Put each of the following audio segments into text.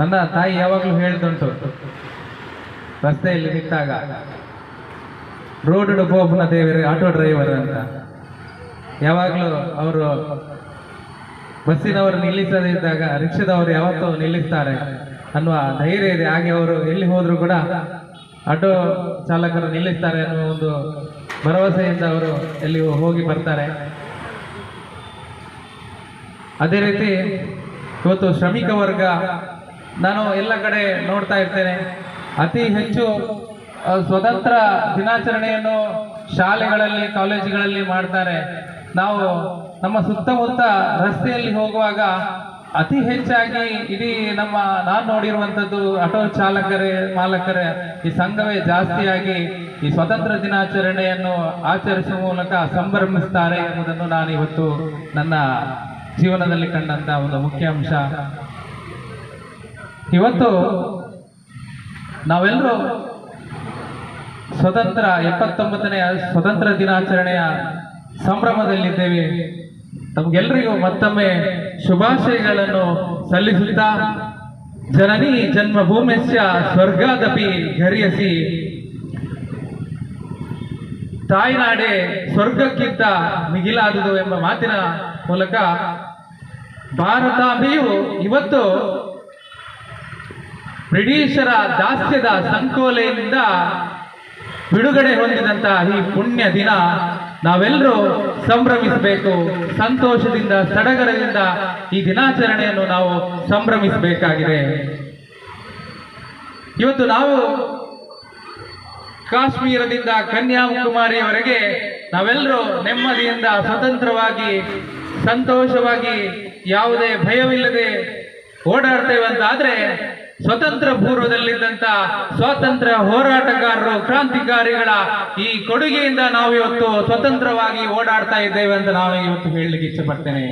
ನನ್ನ ತಾಯಿ ಯಾವಾಗಲೂ ಹೇಳ್ತುಂಟು. ರಸ್ತೆಯಲ್ಲಿ ನಿಂತಾಗ. ರೋಡ್ ಬೋಫನ ದೇವರೇ ಆಟೋ ಡ್ರೈವರ್ ಅಂತ. ಯಾವಾಗಲೂ ಅವರು ಬಸ್ಸಿನವರು ನಿಲ್ಲಿಸದೇ ಇದ್ದಾಗ ರಿಕ್ಷಾದವರು ಯಾವತ್ತೂ ನಿಲ್ಲಿಸ್ತಾರೆ ಅನ್ನುವ ಧೈರ್ಯ ಇದೆ. ಹಾಗೆ ಅವರು ಎಲ್ಲಿ ಹೋದರೂ ಕೂಡ ಆಟೋ ಚಾಲಕರು ನಿಲ್ಲಿಸ್ತಾರೆ ಅನ್ನುವ ಒಂದು ಭರವಸೆಯಿಂದ ಅವರು ಎಲ್ಲಿ ಹೋಗಿ ಬರ್ತಾರೆ. ಅದೇ ರೀತಿ ಇವತ್ತು ಶ್ರಮಿಕ ವರ್ಗ ನಾನು ಎಲ್ಲ ಕಡೆ ನೋಡ್ತಾ ಇರ್ತೇನೆ. ಅತಿ ಹೆಚ್ಚು ಸ್ವತಂತ್ರ ದಿನಾಚರಣೆಯನ್ನು ಶಾಲೆಗಳಲ್ಲಿ, ಕಾಲೇಜುಗಳಲ್ಲಿ ಮಾಡ್ತಾರೆ. ನಾವು ನಮ್ಮ ಸುತ್ತಮುತ್ತ ರಸ್ತೆಯಲ್ಲಿ ಹೋಗುವಾಗ ಅತಿ ಹೆಚ್ಚಾಗಿ ಇಡೀ ನಮ್ಮ, ನಾನು ನೋಡಿರುವಂಥದ್ದು ಆಟೋ ಚಾಲಕರೇ, ಮಾಲಕರೇ, ಈ ಸಂಘವೇ ಜಾಸ್ತಿಯಾಗಿ ಈ ಸ್ವತಂತ್ರ ದಿನಾಚರಣೆಯನ್ನು ಆಚರಿಸುವ ಮೂಲಕ ಸಂಭ್ರಮಿಸ್ತಾರೆ ಎಂಬುದನ್ನು ನಾನು ಇವತ್ತು ನನ್ನ ಜೀವನದಲ್ಲಿ ಕಂಡಂಥ ಒಂದು ಮುಖ್ಯ ಅಂಶ ಇವತ್ತು ನಾವೆಲ್ಲರೂ ಸ್ವತಂತ್ರ ಎಪ್ಪತ್ತೊಂಬತ್ತನೆಯ ಸ್ವತಂತ್ರ ದಿನಾಚರಣೆಯ ಸಂಭ್ರಮದಲ್ಲಿದ್ದೇವೆ. ತಮಗೆಲ್ಲರಿಗೂ ಮತ್ತೊಮ್ಮೆ ಶುಭಾಶಯಗಳನ್ನು ಸಲ್ಲಿಸುತ್ತಾ ಜನನಿ ಜನ್ಮಭೂಮಿಸ್ಯ ಸ್ವರ್ಗದಪಿ ಘರಿಯಸಿ ತಾಯ್ನಾಡೆ ಸ್ವರ್ಗಕ್ಕಿಂತ ಮಿಗಿಲಾದುದು ಎಂಬ ಮಾತಿನ ಮೂಲಕ ಭಾರತಾಂಬೆಯು ಇವತ್ತು ಬ್ರಿಟಿಷರ ದಾಸ್ಯದ ಸಂಕೋಲೆಯಿಂದ ಬಿಡುಗಡೆ ಹೊಂದಿದಂತಹ ಈ ಪುಣ್ಯ ದಿನ ನಾವೆಲ್ಲರೂ ಸಂಭ್ರಮಿಸಬೇಕು. ಸಂತೋಷದಿಂದ, ಸಡಗರದಿಂದ ಈ ದಿನಾಚರಣೆಯನ್ನು ನಾವು ಸಂಭ್ರಮಿಸಬೇಕಾಗಿದೆ. ಇವತ್ತು ನಾವು ಕಾಶ್ಮೀರದಿಂದ ಕನ್ಯಾಕುಮಾರಿಯವರೆಗೆ ನಾವೆಲ್ಲರೂ ನೆಮ್ಮದಿಯಿಂದ, ಸ್ವತಂತ್ರವಾಗಿ, ಸಂತೋಷವಾಗಿ, ಯಾವುದೇ ಭಯವಿಲ್ಲದೆ ಓಡಾಡ್ತೇವೆ ಅಂತ ಆದ್ರೆ ಸ್ವತಂತ್ರ ಪೂರ್ವದಲ್ಲಿದ್ದಂತ ಸ್ವಾತಂತ್ರ್ಯ ಹೋರಾಟಗಾರರು, ಕ್ರಾಂತಿಕಾರಿಗಳ ಈ ಕೊಡುಗೆಯಿಂದ ನಾವು ಇವತ್ತು ಸ್ವತಂತ್ರವಾಗಿ ಓಡಾಡ್ತಾ ಇದ್ದೇವೆ ಅಂತ ನಾವು ಇವತ್ತು ಹೇಳಲಿಕ್ಕೆ ಇಷ್ಟಪಡ್ತೇನೆ.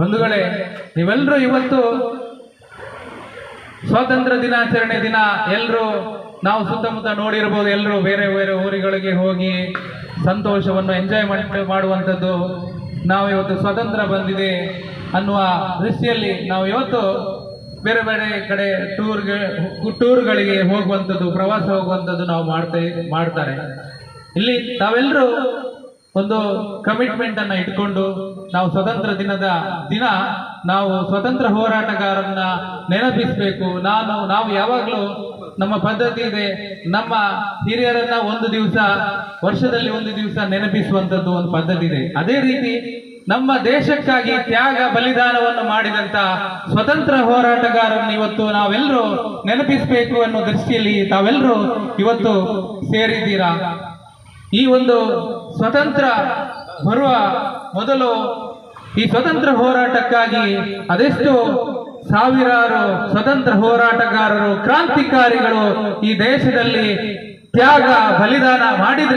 ಬಂಧುಗಳೇ ನೀವೆಲ್ಲರೂ ಇವತ್ತು ಸ್ವಾತಂತ್ರ್ಯ ದಿನಾಚರಣೆ ದಿನ ಎಲ್ಲರೂ ನಾವು ಸುತ್ತಮುತ್ತ ನೋಡಿರ್ಬೋದು ಎಲ್ಲರೂ ಬೇರೆ ಬೇರೆ ಊರುಗಳಿಗೆ ಹೋಗಿ ಸಂತೋಷವನ್ನು ಎಂಜಾಯ್ ಮಾಡುವಂಥದ್ದು ನಾವು ಇವತ್ತು ಸ್ವತಂತ್ರ ಬಂದಿದೆ. ಅನ್ನುವ ದೃಷ್ಟಿಯಲ್ಲಿ ನಾವು ಇವತ್ತು ಬೇರೆ ಬೇರೆ ಕಡೆ ಟೂರ್ಗೆ ಟೂರ್ಗಳಿಗೆ ಹೋಗುವಂಥದ್ದು, ಪ್ರವಾಸ ಹೋಗುವಂಥದ್ದು ನಾವು ಮಾಡ್ತಾ, ಮಾಡ್ತಾರೆ. ಇಲ್ಲಿ ತಾವೆಲ್ಲರೂ ಒಂದು ಕಮಿಟ್ಮೆಂಟ್ ಅನ್ನ ಇಟ್ಕೊಂಡು ನಾವು ಸ್ವತಂತ್ರ ದಿನದ ದಿನ ನಾವು ಸ್ವತಂತ್ರ ಹೋರಾಟಗಾರರನ್ನ ನೆನಪಿಸಬೇಕು. ನಾನು, ನಾವು ಯಾವಾಗಲೂ ನಮ್ಮ ಪದ್ಧತಿ ಇದೆ, ನಮ್ಮ ಹಿರಿಯರನ್ನ ಒಂದು ದಿವಸ, ವರ್ಷದಲ್ಲಿ ಒಂದು ದಿವಸ ನೆನಪಿಸುವಂತದ್ದು ಒಂದು ಪದ್ಧತಿ ಇದೆ. ಅದೇ ರೀತಿ ನಮ್ಮ ದೇಶಕ್ಕಾಗಿ ತ್ಯಾಗ ಬಲಿದಾನವನ್ನು ಮಾಡಿದಂತ ಸ್ವತಂತ್ರ ಹೋರಾಟಗಾರರನ್ನು ಇವತ್ತು ನಾವೆಲ್ಲರೂ ನೆನಪಿಸಬೇಕು ಅನ್ನೋ ದೃಷ್ಟಿಯಲ್ಲಿ ತಾವೆಲ್ಲರೂ ಇವತ್ತು ಸೇರಿದ್ದೀರಾ? ಈ ಒಂದು ಸ್ವತಂತ್ರ ಬರುವ ಮೊದಲು ಈ ಸ್ವತಂತ್ರ ಹೋರಾಟಕ್ಕಾಗಿ ಅದೆಷ್ಟು ಸಾವಿರಾರು ಸ್ವತಂತ್ರ ಹೋರಾಟಗಾರರು, ಕ್ರಾಂತಿಕಾರಿಗಳು ಈ ದೇಶದಲ್ಲಿ ತ್ಯಾಗ ಬಲಿದಾನ ಮಾಡಿದ್ರೆ.